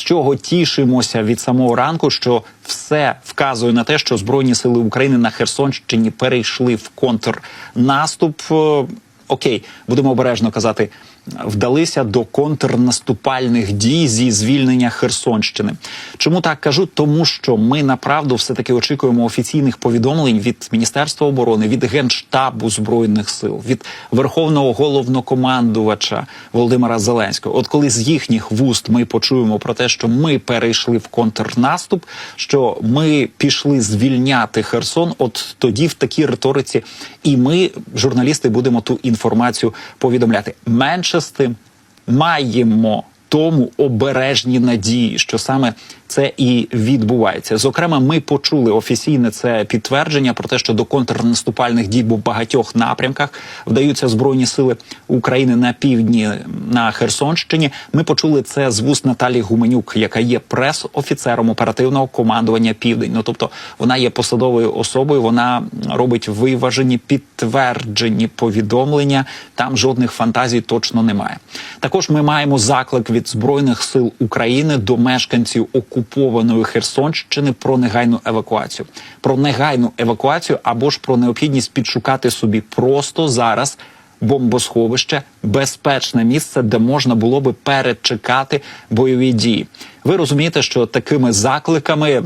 з чого тішимося від самого ранку, що все вказує на те, що збройні сили України на Херсонщині перейшли в контрнаступ. Окей, будемо обережно казати, вдалися до контрнаступальних дій зі звільнення Херсонщини. Чому так кажу? Тому що ми направду все таки очікуємо офіційних повідомлень від Міністерства оборони, від генштабу збройних сил, від верховного головнокомандувача Володимира Зеленського. От коли з їхніх вуст ми почуємо про те, що ми перейшли в контрнаступ, що ми пішли звільняти Херсон, от тоді в такій риториці, і ми, журналісти, будемо ту інформацію повідомляти. Менше з тим маємо тому обережні надії, що саме це і відбувається. Зокрема, ми почули офіційне це підтвердження про те, що до контрнаступальних дій у багатьох напрямках вдаються збройні сили України на півдні на Херсонщині. Ми почули це з вуст Наталії Гуменюк, яка є прес-офіцером оперативного командування Південь. Ну тобто вона є посадовою особою. Вона робить виважені підтверджені повідомлення. Там жодних фантазій точно немає. Також ми маємо заклик від збройних сил України до мешканців окупованої Херсонщини про негайну евакуацію, про негайну евакуацію або ж про необхідність підшукати собі просто зараз. Бомбосховище безпечне місце, де можна було би перечекати бойові дії. Ви розумієте, що такими закликами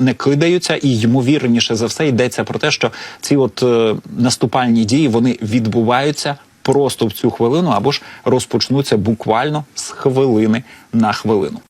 не кидаються, і ймовірніше за все йдеться про те, що ці от е, наступальні дії вони відбуваються просто в цю хвилину або ж розпочнуться буквально з хвилини на хвилину.